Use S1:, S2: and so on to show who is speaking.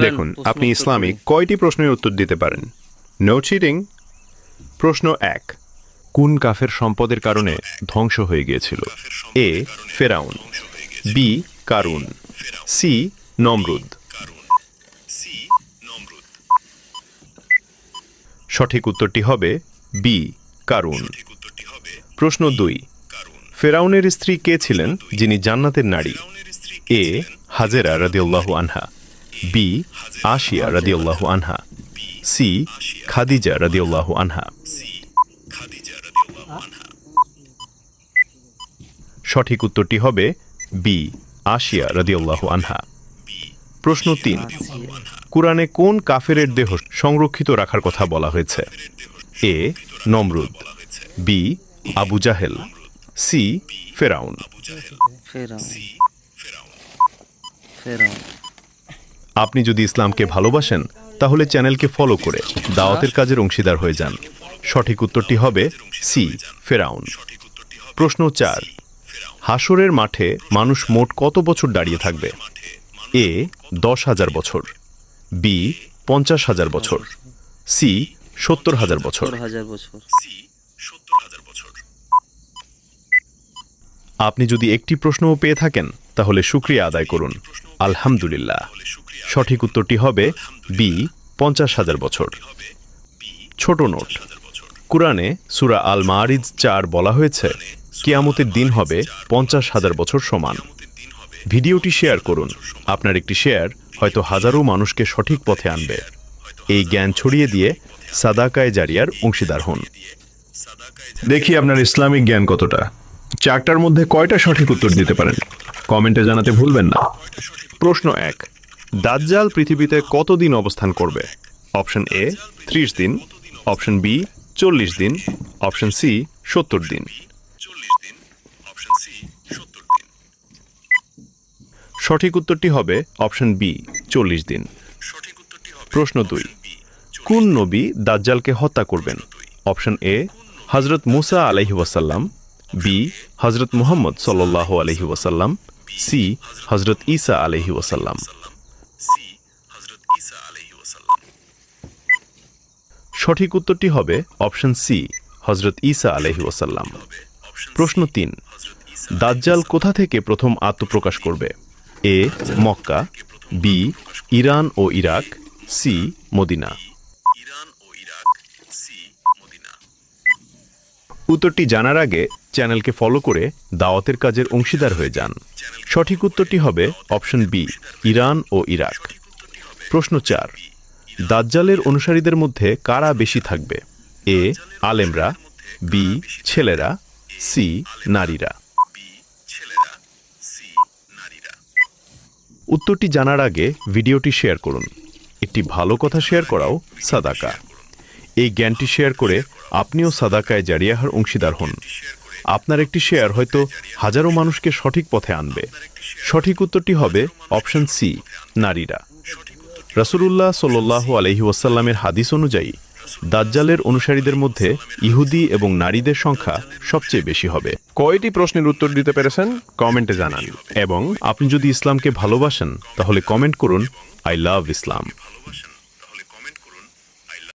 S1: দেখুন আপনি ইসলামিক কয়টি প্রশ্নের উত্তর দিতে পারেন? নো চিটিং প্রশ্ন এক কোন কাফের সম্পদের কারণে ধ্বংস হয়ে গিয়েছিল? এ ফেরাউন। বি কারুন। সি নমরুদ। সঠিক উত্তরটি হবে বি কারুন। প্রশ্ন দুই ফেরাউনের স্ত্রী কে ছিলেন যিনি জান্নাতের নারী? এ হাজেরা রাদিউল্লাহু আনহা। বি, আশিয়া রাদিউল্লাহু আনহা। সি, খাদিজা রাদিউল্লাহু আনহা। সঠিক উত্তরটি হবে বি, আশিয়া রাদিউল্লাহু আনহা। প্রশ্ন তিন, কুরআনে কোন কাফেরের দেহ সংরক্ষিত রাখার কথা বলা হয়েছে? এ, নমরুদ। বি, আবু জাহেল। সি, ফেরাউন।
S2: ফেরাউন। ফেরাউন।
S1: আপনি যদি ইসলামকে ভালোবাসেন তাহলে চ্যানেলকে ফলো করে দাওয়াতের কাজের অংশীদার হয়ে যান। সঠিক উত্তরটি হবে সি ফেরাউন। প্রশ্ন চার হাসরের মাঠে মানুষ মোট কত বছর দাঁড়িয়ে থাকবে? এ দশ হাজার বছর। বি পঞ্চাশ হাজার বছর। সি সত্তর হাজার বছর। আপনি যদি একটি প্রশ্নও পেয়ে থাকেন তাহলে শুক্রিয়া আদায় করুন। আলহামদুলিল্লাহ। সঠিক উত্তরটি হবে বি পঞ্চাশ হাজার বছর। ছোট নোট। কুরআনে সুরা আল মারিজ চার বলা হয়েছে, কিয়ামতের দিন হবে পঞ্চাশ হাজার বছর সমান। ভিডিওটি শেয়ার করুন। আপনার একটি শেয়ার হয়তো হাজারো মানুষকে সঠিক পথে আনবে। এই জ্ঞান ছড়িয়ে দিয়ে সাদাকায় জারিয়ার অংশীদার হন। দেখি আপনার ইসলামিক জ্ঞান কতটা। চারটার মধ্যে কয়টা সঠিক উত্তর দিতে পারেন? কমেন্টে জানাতে ভুলবেন না। প্রশ্ন এক, দাজ্জাল পৃথিবীতে কতদিন অবস্থান করবে? অপশন এ, ত্রিশ দিন। অপশন বি, চল্লিশ দিন। অপশন সি, সত্তর দিন। সঠিক উত্তরটি হবে অপশন বি, চল্লিশ দিন। প্রশ্ন দুই, কোন নবী দাজ্জালকে হত্যা করবেন? অপশন এ হজরত মুসা আলহি বি হজরত মুহাম্মদ সাল্লাহ আলহি সি হজরত ঈসা আলহি ওয়াসাল্লাম। সঠিক উত্তরটি হবে অপশন সি হজরত ঈসা আলহি ওয়াসাল্লাম। প্রশ্ন তিন, দাজ্জাল কোথা থেকে প্রথম আত্মপ্রকাশ করবে? এ, মক্কা, বি, ইরান ও ইরাক, সি, মদিনা। উত্তরটি জানার আগে চ্যানেলকে ফলো করে দাওয়াতের কাজের অংশীদার হয়ে যান। সঠিক উত্তরটি হবে অপশন বি, ইরান ও ইরাক। প্রশ্ন চার, দাজ্জালের অনুসারীদের মধ্যে কারা বেশি থাকবে? এ, আলেমরা, বি, ছেলেরা, সি, নারীরা। উত্তরটি জানার আগে ভিডিওটি শেয়ার করুন। একটি ভালো কথা শেয়ার করাও সাদাকা। এই জ্ঞানটি শেয়ার করে আপনিও সাদাকায় জারিয়াহার অংশীদার হন। আপনার একটি শেয়ার হয়তো হাজারো মানুষকে সঠিক পথে আনবে। সঠিক উত্তরটি হবে অপশন সি, নারীরা। রাসূলুল্লাহ সাল্লাহ আলহি ওয়াসাল্লামের হাদিস অনুযায়ী, দাজ্জালের অনুসারীদের মধ্যে ইহুদি এবং নারীদের সংখ্যা সবচেয়ে বেশি হবে। কয়টি প্রশ্নের উত্তর দিতে পেরেছেন? কমেন্টে জানান। এবং আপনি যদি ইসলামকে ভালোবাসেন, তাহলে কমেন্ট করুন, আই লাভ ইসলাম।